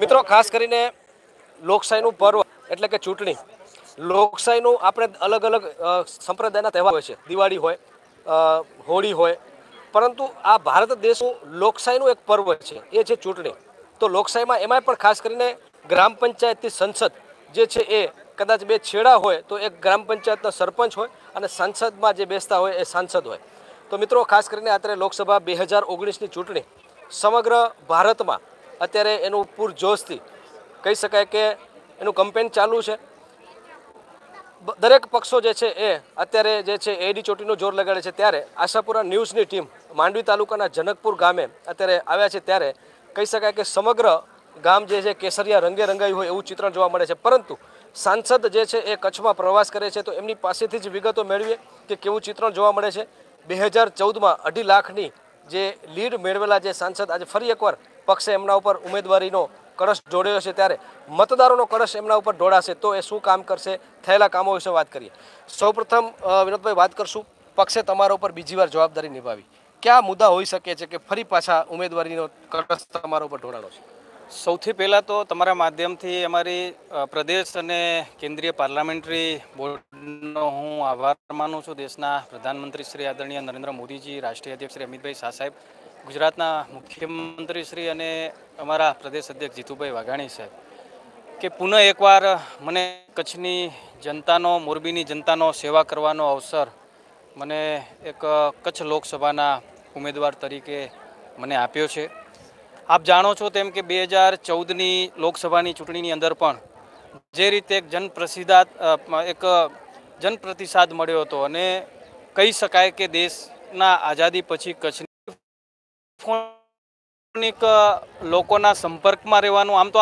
મિત્રો ખાસ કરીને લોકશાહીનું પર્વ એટલે કે ચૂંટણી. લોકશાહીનું આપણે અલગ અલગ સંપ્રદાયના તહેવાર હોય છે. દિવાળી હોય હોળી હોય. પરંતુ આ ભારત દેશનું લોકશાહીનું એક પર્વ છે એ છે ચૂંટણી. તો લોકશાહીમાં એમાંય પણ ખાસ કરીને ગ્રામ પંચાયતથી સંસદ જે છે એ કદાચ બે છેડા હોય તો એક ગ્રામ પંચાયતનો સરપંચ હોય અને સંસદમાં જે બેસતા હોય એ સાંસદ હોય. તો મિત્રો ખાસ કરીને અત્યારે લોકસભા બે હજાર ઓગણીસની ચૂંટણી. સમગ્ર ભારતમાં અત્યારે એનું પૂરજોશથી કહી શકાય કે એનું કમ્પેન ચાલુ છે. દરેક પક્ષો જે છે એ અત્યારે જે છે એડી ચોટીનું જોર લગાડે છે ત્યારે આશાપુરા ન્યૂઝની ટીમ માંડવી તાલુકાના જનકપુર ગામે અત્યારે આવ્યા છે ત્યારે કહી શકાય કે સમગ્ર ગામ જે છે કેસરિયા રંગે રંગાયું હોય એવું ચિત્રણ જોવા મળે છે. પરંતુ સાંસદ જે છે એ કચ્છમાં પ્રવાસ કરે છે તો એમની પાસેથી જ વિગતો મેળવીએ કે કેવું ચિત્રણ જોવા મળે છે. બે હજાર ચૌદમાં અઢી લાખની જે લીડ મેળવેલા જે સાંસદ આજે ફરી એકવાર પક્ષે એમના ઉપર ઉમેદવારીનો કળશ જોડ્યો છે ત્યારે મતદારોનો કળશ એમના ઉપર ઢોળાશે તો એ શું કામ કરશે થયેલા કામો વિશે વાત કરીએ. સૌપ્રથમ વિનોદભાઈ, વાત કરશું પક્ષે તમારા ઉપર બીજી વાર જવાબદારી નિભાવી. કયા મુદ્દા હોઈ શકે છે કે ફરી પાછા ઉમેદવારીનો કળશ તમારા ઉપર ઢોળાનો છે? સૌથી પહેલાં તો તમારા માધ્યમથી અમારી પ્રદેશ અને કેન્દ્રીય પાર્લામેન્ટરી બોર્ડનો હું આભાર માનું છું. દેશના પ્રધાનમંત્રી શ્રી આદરણીય નરેન્દ્ર મોદીજી, રાષ્ટ્રીય અધ્યક્ષ શ્રી અમિતભાઈ શાહ સાહેબ, ગુજરાતના મુખ્યમંત્રી શ્રી અને અમારા પ્રદેશ અધ્યક્ષ જીતુભાઈ વાઘાણી સાહેબ. કે પુનઃ એકવાર મને કચ્છની જનતાનો, મોરબીની જનતાનો સેવા કરવાનો અવસર મને એક કચ્છ લોકસભાના ઉમેદવાર તરીકે મને આપ્યો છે. આપ જાણો છો તેમ કે બે હજાર ચૌદની લોકસભાની ચૂંટણીની અંદર પણ જે રીતે એક જનપ્રસિદ્ધાત એક જનપ્રતિસાદ મળ્યો હતો અને કહી શકાય કે દેશના આઝાદી પછી કચ્છની લોકોના સંપર્કમાં રહેવાનું આમ તો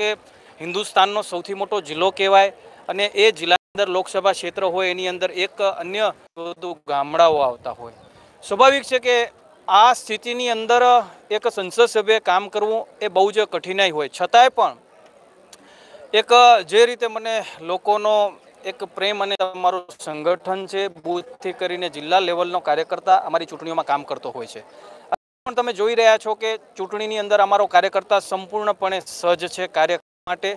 હિન્દુસ્તાનનો સૌથી મોટો જિલ્લો કહેવાય અને એ જિલ્લાની અંદર લોકસભા ક્ષેત્ર હોય એની અંદર એક અન્ય ગામડાઓ આવતા હોય. સ્વાભાવિક છે કે આ સ્થિતિની અંદર એક સંસદ સભ્યએ કામ કરવું એ બહુ જ કઠિનાઈ હોય. છતાંય પણ એક જે રીતે મને લોકોનો એક પ્રેમ અને અમારું સંગઠન છે બૂથથી કરીને જિલ્લા લેવલનો કાર્યકર્તા અમારી ચૂંટણીઓમાં કામ કરતો હોય છે. પણ તમે જોઈ રહ્યા છો કે ચૂંટણીની અંદર અમારો કાર્યકર્તા સંપૂર્ણપણે સજ્જ છે કાર્ય માટે.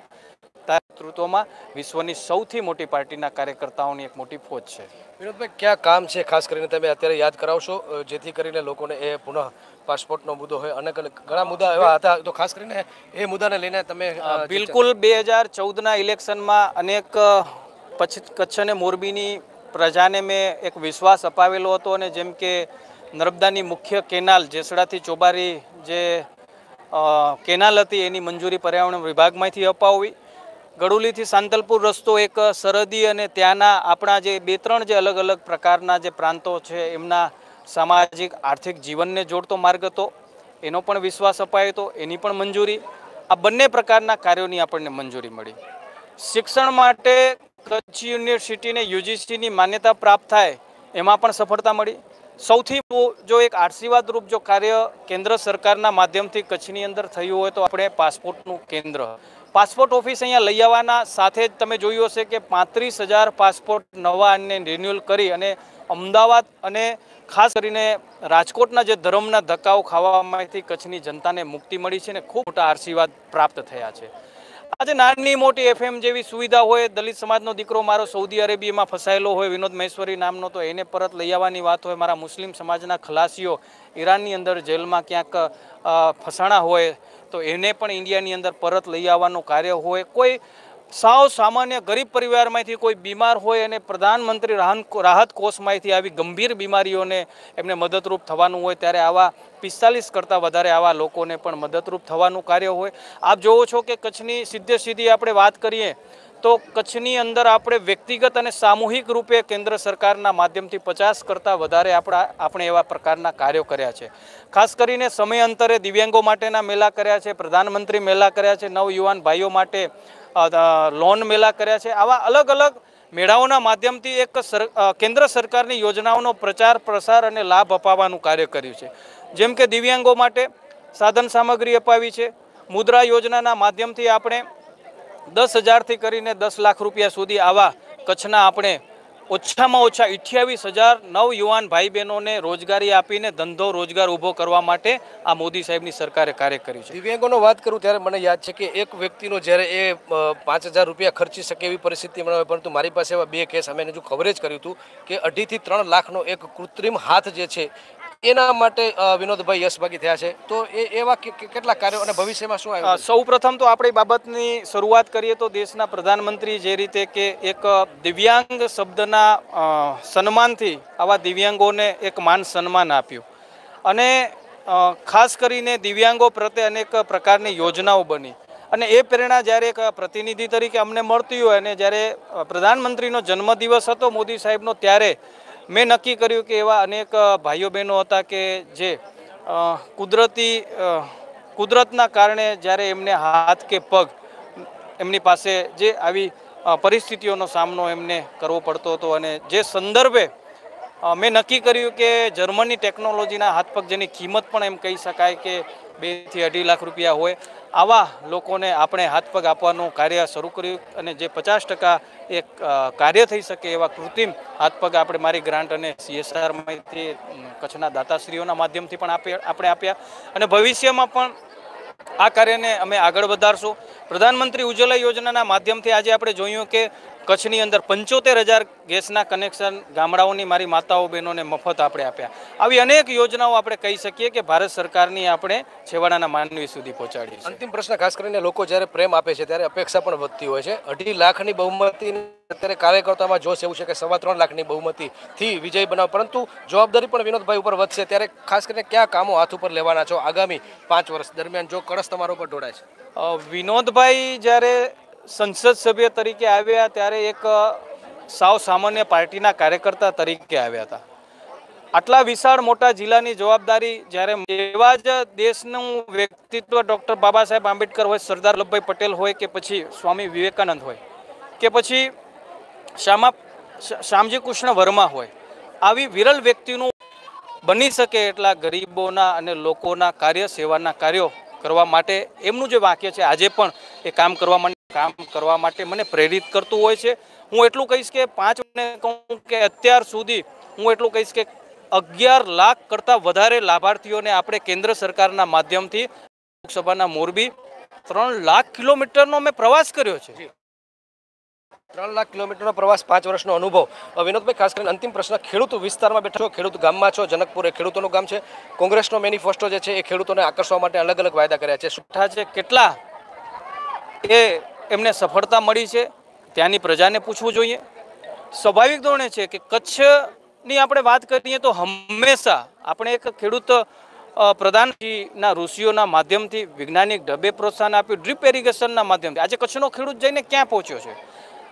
નેતૃત્વમાં વિશ્વની સૌથી મોટી પાર્ટીના કાર્યકર્તાઓની એક મોટી ફોજ છે. વિનોદભાઈ ક્યાં કામ છે? ખાસ કરીને તમે અત્યારે યાદ કરાવશો જેથી કરીને લોકોને એ પુનઃ પાસપોર્ટનો મુદ્દો હોય. અને ઘણા મુદ્દા એવા હતા. તો ખાસ કરીને એ મુદ્દાને લઈને તમે બિલકુલ બે હજાર ચૌદના ઇલેક્શનમાં અનેક કચ્છ અને મોરબીની પ્રજાને મેં એક વિશ્વાસ અપાવેલો હતો અને જેમ કે નર્મદાની મુખ્ય કેનાલ જેસડાથી ચોબારી જે કેનાલ હતી એની મંજૂરી પર્યાવરણ વિભાગમાંથી અપાવવી. ગડુલીથી સાંતલપુર રસ્તો એક સરહદી અને ત્યાંના આપણા જે બે ત્રણ જે અલગ અલગ પ્રકારના જે પ્રાંતો છે, એમના સામાજિક, આર્થિક જીવનને જોડતો માર્ગ હતો. એનો પણ વિશ્વાસ અપાયો હતો, એની પણ મંજૂરી. આ બંને પ્રકારના કાર્યોની આપણને મંજૂરી મળી. શિક્ષણ માટે કચ્છ યુનિવર્સિટીને યુજીસીની માન્યતા પ્રાપ્ત થાય, એમાં પણ સફળતા મળી. સૌથી જો એક આશીર્વાદરૂપ જો કાર્ય કેન્દ્ર સરકારના માધ્યમથી કચ્છની અંદર થયું હોય તો આપણે પાસપોર્ટનું કેન્દ્ર પાસપોર્ટ ઓફિસ અહીંયા લઈ આવવાના. સાથે જ તમે જોયું હશે કે પાંત્રીસ હજાર પાસપોર્ટ નવા અને રિન્યુઅલ કરી અને અમદાવાદ અને ખાસ કરીને રાજકોટના જે ધર્મના ધક્કાઓ ખાવામાંથી કચ્છની જનતાને મુક્તિ મળી છે ને ખૂબ મોટા આશીર્વાદ પ્રાપ્ત થયા છે. આજે નાની મોટી એફએમ જેવી સુવિધા હોય, દલિત સમાજનો દીકરો મારો સૌદી અરેબિયામાં ફસાયેલો હોય, વિનોદ મહેશ્વરી નામનો, તો એને પરત લઈ આવવાની વાત હોય. મારા મુસ્લિમ સમાજના ખલાસીઓ ઈરાનની અંદર જેલમાં ક્યાંક ફસાણા હોય તો એને પણ ઇન્ડિયાની અંદર પરત લઈ આવવાનું કાર્ય હોય. કોઈ સાવ સામાન્ય ગરીબ પરિવારમાંથી કોઈ બીમાર હોય અને પ્રધાનમંત્રી રાહત કોષમાંથી આવી ગંભીર બીમારીઓને એમને મદદરૂપ થવાનું હોય, ત્યારે આવા પિસ્તાલીસ કરતાં વધારે આવા લોકોને પણ મદદરૂપ થવાનું કાર્ય હોય. આપ જોવો છો કે કચ્છની સીધે સીધી આપણે વાત કરીએ તો કચ્છની અંદર આપણે વ્યક્તિગત અને સામૂહિક રૂપે કેન્દ્ર સરકારના માધ્યમથી પચાસ કરતાં વધારે આપણા, આપણે એવા પ્રકારના કાર્યો કર્યા છે. ખાસ કરીને સમય અંતરે દિવ્યાંગો માટેના મેળા કર્યા છે, પ્રધાનમંત્રી મેળા કર્યા છે નવ યુવાન ભાઈઓ માટે લોન મેળા કર્યા છે. આવા અલગ અલગ મેળાઓના માધ્યમથી એક સર કેન્દ્ર સરકારની યોજનાઓનો પ્રચાર, પ્રસાર અને લાભ અપાવવાનું કાર્ય કર્યું છે. જેમ કે દિવ્યાંગો માટે સાધન સામગ્રી અપાવી છે. મુદ્રા યોજનાના માધ્યમથી આપણે દસ હજારથી કરીને દસ લાખ રૂપિયા સુધી આવા કચ્છના આપણે ઓછામાં ઓછા અઠ્યાવીસ હજાર નવ યુવાન ભાઈ બહેનોને રોજગારી આપીને ધંધો રોજગાર ઊભો કરવા માટે આ મોદી સાહેબની સરકારે કાર્ય કર્યું છે. દિવ્યાંગોનો વાત કરું ત્યારે મને યાદ છે કે એક વ્યક્તિનો જ્યારે એ પાંચ હજાર રૂપિયા ખર્ચી શકે એવી પરિસ્થિતિ બનાવે પરંતુ મારી પાસે એવા બે કેસ અમે હજુ કવરેજ કર્યું હતું કે અઢીથી ત્રણ લાખનો એક કૃત્રિમ હાથ જે છે એના માટે વિનોદભાઈ યશભાગી થયા છે. તો એ એવા કેટલા કાર્યો અને ભવિષ્યમાં શું આવ્યું સૌ પ્રથમ તો આપણે બાબતની શરૂઆત કરીએ તો દેશના પ્રધાનમંત્રી જે રીતે કે એક દિવ્યાંગ શબ્દના સન્માનથી આવા દિવ્યાંગોને એક માન સન્માન આપ્યું. અને ખાસ કરીને દિવ્યાંગો પ્રત્યે અનેક પ્રકારની યોજનાઓ બની. અને એ પ્રેરણા જ્યારે એક પ્રતિનિધિ તરીકે અમને મળતી હોય અને જ્યારે પ્રધાનમંત્રીનો જન્મદિવસ હતો મોદી સાહેબનો ત્યારે મેં નક્કી કર્યું કે એવા અનેક ભાઈઓ બહેનો હતા કે જે કુદરતી કુદરતના કારણે જ્યારે એમને હાથ કે પગ એમની પાસે જે આવી પરિસ્થિતિઓનો સામનો એમને કરવો પડતો હતો અને જે સંદર્ભે મેં નક્કી કર્યું કે જર્મની ટેકનોલોજીના હાથ પગ જેની કિંમત પણ એમ કહી શકાય કે બેથી અઢી લાખ રૂપિયા હોય. આવા લોકોને આપણે હાથ પગ આપવાનું કાર્ય શરૂ કર્યું અને જે પચાસ ટકા એક કાર્ય થઈ શકે એવા કૃત્રિમ હાથ પગ આપણે મારી ગ્રાન્ટ અને સીએસઆરમાંથી કચ્છના દાતાશ્રીઓના માધ્યમથી પણ આપી, આપણે આપ્યા. અને ભવિષ્યમાં પણ આ કાર્યને અમે આગળ વધારશું. પ્રધાનમંત્રી ઉજ્જવલા યોજનાના માધ્યમથી આજે આપણે જોયું કે કચ્છની અંદર પંચોતેર હજાર ગેસના કનેક્શન ગામડાઓની મારી માતાઓ બહેનોને મફત આપણે આપ્યા. આવી અનેક યોજનાઓ આપણે કહી શકીએ કે ભારત સરકારની આપણે છેવાડાના માનવી સુધી પહોંચાડી અંતિમ પ્રશ્ન ખાસ કરીને લોકો જ્યારે પ્રેમ આપે છે ત્યારે અપેક્ષા પણ વધતી હોય છે. અઢી લાખની બહુમતી અત્યારે કાર્યકર્તામાં જોશ એવું છે કે સવા ત્રણ લાખની બહુમતીથી વિજય બનાવ. પરંતુ જવાબદારી પણ વિનોદભાઈ ઉપર વધશે. ત્યારે ખાસ કરીને કયા કામો હાથ ઉપર લેવાના છો આગામી પાંચ વર્ષ દરમિયાન? જો કળશ તમારા ઉપર ઢોળાય છે. વિનોદભાઈ જ્યારે સંસદ સભ્ય તરીકે આવ્યા ત્યારે એક સાવ સામાન્ય પાર્ટીના કાર્યકર્તા તરીકે આવ્યા હતા. આટલા વિશાળ મોટા જિલ્લાની જવાબદારી જ્યારે એવા જ દેશનું વ્યક્તિત્વ ડૉક્ટર બાબા સાહેબ આંબેડકર હોય, સરદાર વલ્લભભાઈ પટેલ હોય કે પછી સ્વામી વિવેકાનંદ હોય કે પછી શ્યામા શ્યામજી કૃષ્ણ વર્મા હોય, આવી વિરલ વ્યક્તિનું બની શકે એટલા ગરીબોના અને લોકોના કાર્ય સેવાના કાર્યો કરવા માટે એમનું જે વાક્ય છે, આજે પણ એ કામ કરવા માટે કામ કરવા માટે મને પ્રેરિત કરતું હોય છે. હું એટલું કહીશ કે પાંચ કહું કે અત્યાર સુધી હું એટલું કહીશ કે અગિયાર લાખ કરતાં વધારે લાભાર્થીઓને આપણે કેન્દ્ર સરકારના માધ્યમથી લોકસભાના મોરબી ત્રણ લાખ કિલોમીટરનો મેં પ્રવાસ કર્યો છે. ત્રણ લાખ કિલોમીટરનો પ્રવાસ પાંચ વર્ષનો અનુભવ. વિનોદભાઈ ખાસ કરીને અંતિમ પ્રશ્ન ખેડૂત વિસ્તારમાં બેઠો ખેડૂત ગામમાં છો જનકપુર એ ખેડૂતોનું ગામ છે. કોંગ્રેસનો મેનિફેસ્ટો જે છે એ ખેડૂતોને આકર્ષવા માટે અલગ અલગ વાયદા કર્યા છે. શું છે કેટલા? એ એમને સફળતા મળી છે, ત્યાંની પ્રજાને પૂછવું જોઈએ. સ્વાભાવિક ધોરણે છે કે કચ્છની આપણે વાત કરીએ તો હંમેશા આપણે એક ખેડૂત પ્રધાનજીના ઋષિઓના માધ્યમથી વૈજ્ઞાનિક ઢબે પ્રોત્સાહન આપ્યું, ડ્રીપ એરિગેશનના માધ્યમથી. આજે કચ્છનો ખેડૂત જઈને ક્યાં પહોંચ્યો છે?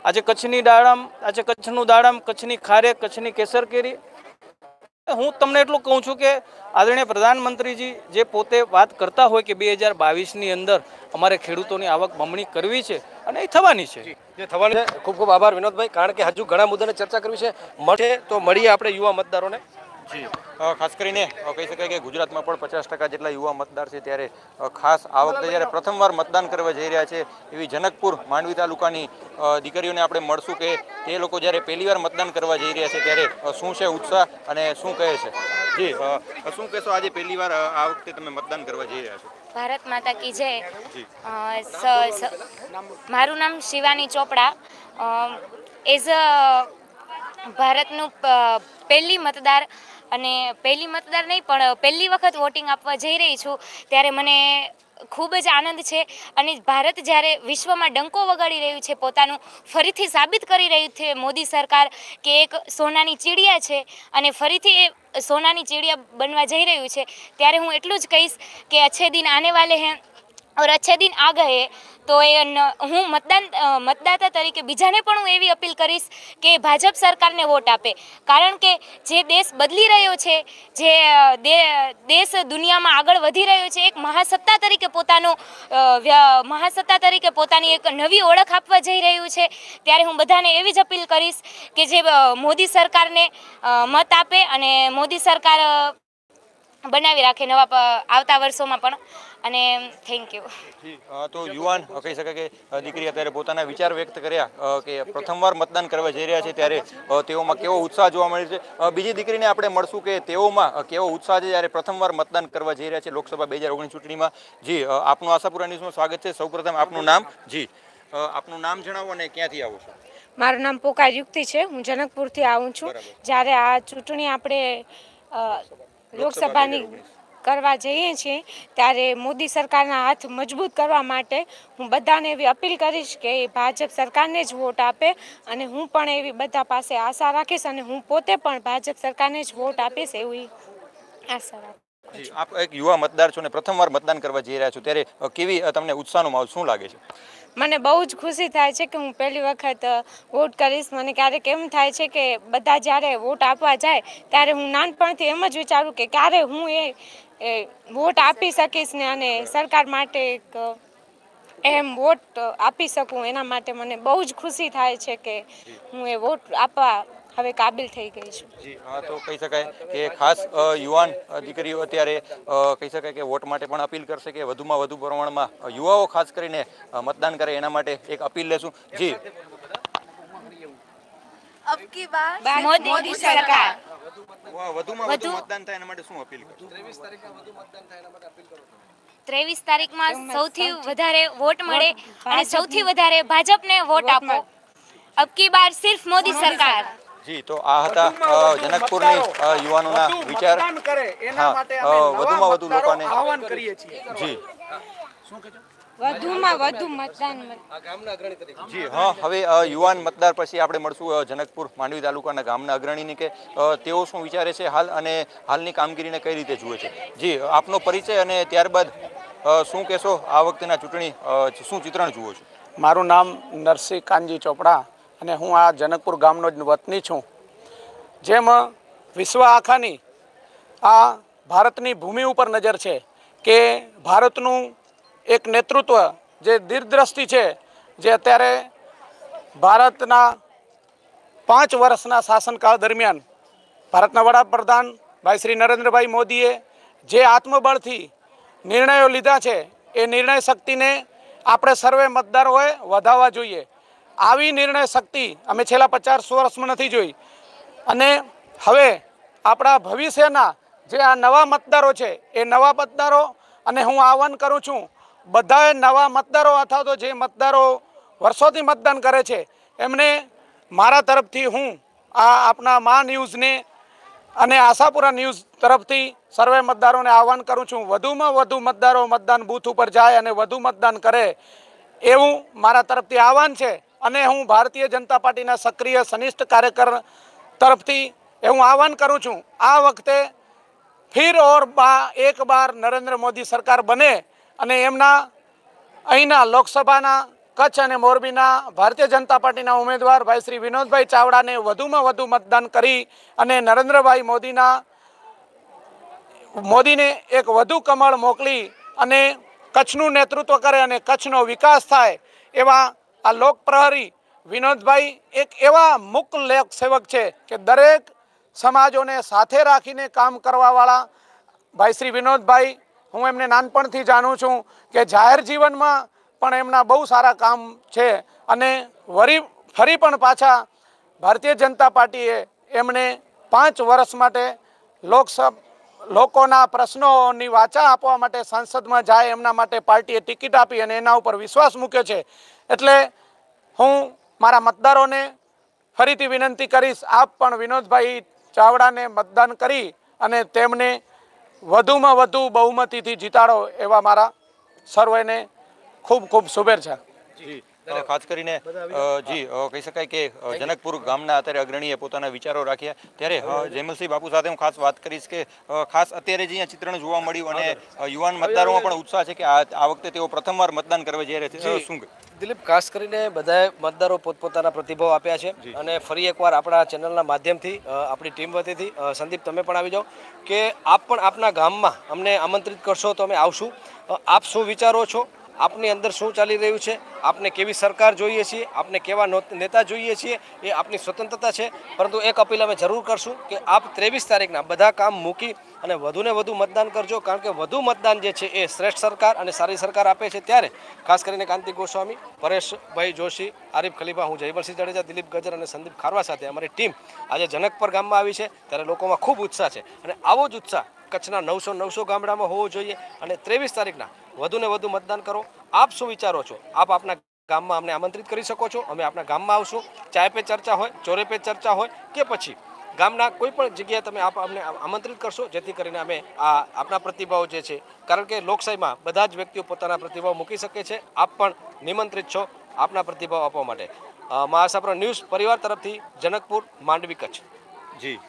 આજે કચ્છની દાડમ, આજે કચ્છનું દાડમ, કચ્છની ખારેક કચ્છની કેસર કેરી હું તમને એટલું કહું છું કે આદરણીય પ્રધાનમંત્રીજી જે પોતે વાત કરતા હોય કે બે હજાર બાવીસની અંદર અમારે ખેડૂતોની આવક બમણી કરવી છે અને એ થવાની છે. જે થવાની છે, ખૂબ ખૂબ આભાર વિનોદભાઈ. કારણ કે હજુ ઘણા મુદ્દાને ચર્ચા કરવી છે. મળે તો મળીએ આપણે યુવા મતદારોને. ખાસ કરીને કહી શકાય કે ગુજરાતમાં પણ પચાસ ટકા જેટલા યુવા મતદાર છે ત્યારે ખાસ આ વખતે જ્યારે પ્રથમવાર મતદાન કરવા જઈ રહ્યા છે એવી જનકપુર માંડવી તાલુકાની દીકરીઓને આપણે મળશું કે તે લોકો જ્યારે પહેલીવાર મતદાન કરવા જઈ રહ્યા છે ત્યારે શું છે ઉત્સાહ અને શું કહે છે? જી શું કહેશો? આજે પહેલીવાર આ વખતે તમે મતદાન કરવા જઈ રહ્યા છો. ભારત માતા કી જય. મારું નામ શિવાની ચોપડા. એઝ અ ભારતનું પહેલી મતદાર અને પહેલી મતદાર નહીં, પણ પહેલી વખત વોટિંગ આપવા જઈ રહી છું, ત્યારે મને ખૂબ જ આનંદ છે. અને ભારત જ્યારે વિશ્વમાં ડંકો વગાડી રહ્યું છે, પોતાનું ફરીથી સાબિત કરી રહ્યું છે મોદી સરકાર કે એક સોનાની ચીડિયા છે, અને ફરીથી એ સોનાની ચીડિયા બનવા જઈ રહ્યું છે, ત્યારે હું એટલું જ કહીશ કે અચ્છે દિન આને વાલે હૈ, ઓર અચ્છે દિન આ ગયે તો એ હું મતદાન મતદાતા તરીકે બીજાને પણ હું એવી અપીલ કરીશ કે ભાજપ સરકારને વોટ આપે. કારણ કે જે દેશ બદલી રહ્યો છે, જે દેશ દુનિયામાં આગળ વધી રહ્યો છે, એક મહાસત્તા તરીકે પોતાનો મહાસત્તા તરીકે પોતાની એક નવી ઓળખ આપવા જઈ રહ્યું છે, ત્યારે હું બધાને એવી જ અપીલ કરીશ કે જે મોદી સરકારને મત આપે અને મોદી સરકાર બનાવી રાખે નવા આવતા વર્ષોમાં પણ. અને થેન્ક યુ તો યુવાન કહી શકાય કે દીકરી અત્યારે પોતાના વિચાર વ્યક્ત કર્યા કે પ્રથમવાર મતદાન કરવા જઈ રહ્યા છે ત્યારે તેઓમાં કેવો ઉત્સાહ જોવા મળે છે? બીજી દીકરીને આપણે મળશું કે તેઓમાં કેવો ઉત્સાહ છે જ્યારે પ્રથમવાર મતદાન કરવા જઈ રહ્યા છે લોકસભા બે હજાર ઓગણીસ ચૂંટણીમાં? જી આપનું આશાપુરા ન્યૂઝમાં સ્વાગત છે. સૌપ્રથમ આપનું નામ? જી. આપનું નામ જણાવો અને ક્યાંથી આવો છો? મારું નામ પોકાર યુક્તિ છે. હું જનકપુરથી આવું છું. જ્યારે આ ચૂંટણી આપણે લોકસભાની કરવા જઈએ છીએ, ત્યારે મોદી સરકારના હાથ મજબૂત કરવા માટે હું બધાને એવી અપીલ કરીશ કે ભાજપ સરકારને જ વોટ આપે અને હું પણ એવી બધા પાસે આશા રાખીશ અને હું પોતે પણ ભાજપ સરકારને જ વોટ આપીશ એવી આશા રાખું આપ એક યુવા મતદાર છો ને પ્રથમવાર મતદાન કરવા જઈ રહ્યા છો. ત્યારે કેવી તમને ઉત્સાહનો માહોલ શું લાગે છે? મને બહુ જ ખુશી થાય છે કે હું પહેલી વખત વોટ કરીશ. મને ક્યારેક એમ થાય છે કે બધા જ્યારે વોટ આપવા જાય, ત્યારે હું નાનપણથી એમ જ વિચારું કે ક્યારે હું એ વોટ આપી શકીશ ને અને સરકાર માટે એક એમ વોટ આપી શકું. એના માટે મને બહુ જ ખુશી થાય છે કે હું એ વોટ આપવા હવે કાબિલ થઈ ગઈ છું. જી હા તો કહી શકાય કે ખાસ યુવાન દીકરીઓ અત્યારે કહી શકાય કે વોટ માટે પણ અપીલ કરશે કે વધુમાં વધુ પ્રમાણમાં યુવાઓ ખાસ કરીને મતદાન કરે એના માટે એક અપીલ લેશું. જી. મોદી મોદી સરકાર. વધુમાં વધુ વધુ- મતદાન થાય એના માટે શું અપીલ કરશો ત્રેવીસ તારીખમાં સૌથી વધારે વોટ મળે અને સૌથી વધારે ભાજપને વોટ આપો. અબકી બાર સિર્ફ મોદી સરકાર. જી તો આ હતા જનકપુરની યુવાનોના વિચાર. કરે એના હા, માટે અ, અમે નવા વધુમાં વધુ લોકોને- આહવાન કરીએ છીએ. જી. વધુમાં વધુ મતદાન ગામના અગ્રણી તરીકે. જી હા હવે યુવાન મતદાર પછી આપણે મળશું જનકપુર માંડવી તાલુકાના ગામના અગ્રણીની કે તેઓ શું વિચારે છે હાલ અને હાલની કામગીરીને કઈ રીતે જુએ છે. જી આપનો પરિચય અને ત્યારબાદ શું કહેશો આ વખતેના ચૂંટણી શું ચિત્રણ જુઓ છો? મારું નામ નરસિંહ કાનજી ચોપડા. અને હું આ જનકપુર ગામનો જ વતની છું. જેમ વિશ્વ આખાની આ ભારતની ભૂમિ ઉપર નજર છે કે ભારતનું એક નેતૃત્વ જે દીર્ઘદ્રષ્ટિ છે, જે અત્યારે ભારતના પાંચ વર્ષના શાસનકાળ દરમિયાન ભારતના વડાપ્રધાન ભાઈ શ્રી નરેન્દ્રભાઈ મોદીએ જે આત્મબળથી નિર્ણયો લીધા છે, એ નિર્ણય શક્તિને આપણે સર્વે મતદારોએ વધારવા જોઈએ. આવી નિર્ણય શક્તિ અમે છેલ્લા પચાસ વર્ષમાં નથી જોઈ. અને હવે આપણા ભવિષ્યના જે આ નવા મતદારો છે, એ નવા મતદારો અને હું આહવાન કરું છું, બધાએ નવા મતદારો અથવા તો જે મતદારો વર્ષોથી મતદાન કરે છે, એમને મારા તરફથી હું આ આપણા મા ન્યૂઝને અને આશાપુરા ન્યૂઝ તરફથી સર્વે મતદારોને આહવાન કરું છું. વધુમાં વધુ મતદારો મતદાન બૂથ ઉપર જાય અને વધુ મતદાન કરે એવું મારા તરફથી આહવાન છે. અને હું ભારતીય જનતા પાર્ટીના સક્રિય, સનિષ્ઠ કાર્યકર તરફથી એ હું આહવાન કરું છું, આ વખતે ફિર ઓર બા, એક બાર નરેન્દ્ર મોદી સરકાર બને અને એમના અહીંના લોકસભાના કચ્છ અને મોરબીના ભારતીય જનતા પાર્ટીના ઉમેદવાર ભાઈ શ્રી વિનોદભાઈ ચાવડાને વધુમાં વધુ મતદાન કરી અને નરેન્દ્રભાઈ મોદીના, મોદીને એક વધુ કમળ મોકલી અને કચ્છનું નેતૃત્વ કરે અને કચ્છનો વિકાસ થાય એવા આ લોકપ્રહરી વિનોદભાઈ એક એવા મુક લેખ સેવક છે કે દરેક સમાજોને સાથે રાખીને કામ કરવાવાળા. ભાઈ શ્રી વિનોદભાઈ, હું એમને નાનપણથી જાણું છું કે જાહેર જીવનમાં પણ એમના બહુ સારા કામ છે અને વરી, ફરી પણ પાછા ભારતીય જનતા પાર્ટીએ એમને પાંચ વર્ષ માટે લોકસભા લોકોના પ્રશ્નોની વાચા આપવા માટે સંસદમાં જાય એમના માટે પાર્ટીએ ટિકિટ આપી અને એના ઉપર વિશ્વાસ મૂક્યો છે. એટલે હું મારા મતદારોને ફરીથી વિનંતી કરીશ, આપ પણ વિનોદભાઈ ચાવડાને મતદાન કરી અને તેમને વધુમાં વધુ બહુમતીથી જીતાડો એવા મારા સર્વેને ખૂબ ખૂબ શુભેચ્છા. જી. અને ખાસ કરીને જી કહી શકાય કે જનકપુર ગામના અત્યારે અગ્રણીએ પોતાના વિચારો રાખ્યા. ત્યારે જયમલસિંહ બાપુ સાથે હું ખાસ વાત કરીશ કે ખાસ અત્યારે જે અહીંયા ચિત્રણ જોવા મળ્યું અને યુવાન મતદારોમાં પણ ઉત્સાહ છે કે આ આ વખતે તેઓ પ્રથમવાર મતદાન કરવા જઈ રહ્યા છે. શું દિલીપ ખાસ કરીને બધાએ મતદારો પોતપોતાના પ્રતિભાવ આપ્યા છે અને ફરી એકવાર આપણા ચેનલના માધ્યમથી આપણી ટીમ વતીથી સંદીપ તમે પણ આવી જાઓ કે આપ પણ આપના ગામમાં અમને આમંત્રિત કરશો તો અમે આવશું. આપ શું વિચારો છો? આપની અંદર શું ચાલી રહ્યું છે? આપને કેવી સરકાર જોઈએ છીએ? આપને કેવા નેતા જોઈએ છીએ? એ આપની સ્વતંત્રતા છે. પરંતુ એક અપીલ અમે જરૂર કરશું કે આપ ત્રેવીસ તારીખના બધા કામ મૂકી અને વધુને વધુ મતદાન કરજો. કારણ કે વધુ મતદાન જે છે એ શ્રેષ્ઠ સરકાર અને સારી સરકાર આપે છે ત્યારે ખાસ કરીને કાંતિ ગોસ્વામી, પરેશભાઈ જોશી, આરિફ ખલીફા, હું જયવરસિંહ જાડેજા, દિલીપ ગજર અને સંદીપ ખારવા સાથે અમારી ટીમ આજે જનકપર ગામમાં આવી છે. ત્યારે લોકોમાં ખૂબ ઉત્સાહ છે. અને આવો જ ઉત્સાહ કચ્છના નવસો નવસો ગામડામાં હોવો જોઈએ અને ત્રેવીસ તારીખના વધુને વધુ મતદાન કરો. આપ શું વિચારો છો? આપ આપના ગામમાં અમને આમંત્રિત કરી શકો છો? અમે આપણા ગામમાં આવશું. ચાય પે ચર્ચા હોય, ચોરે પે ચર્ચા હોય કે પછી ગામના કોઈ પણ જગ્યાએ તમે આપ અમને આમંત્રિત કરશો, જેથી કરીને અમે આ આપણા પ્રતિભાવો જે છે, કારણ કે લોકશાહીમાં બધા જ વ્યક્તિઓ પોતાના પ્રતિભાવ મૂકી શકે છે. આપ પણ નિમંત્રિત છો આપના પ્રતિભાવ આપવા માટે. મહાસાપરા ન્યૂઝ પરિવાર તરફથી જનકપુર માંડવી કચ્છ. જી.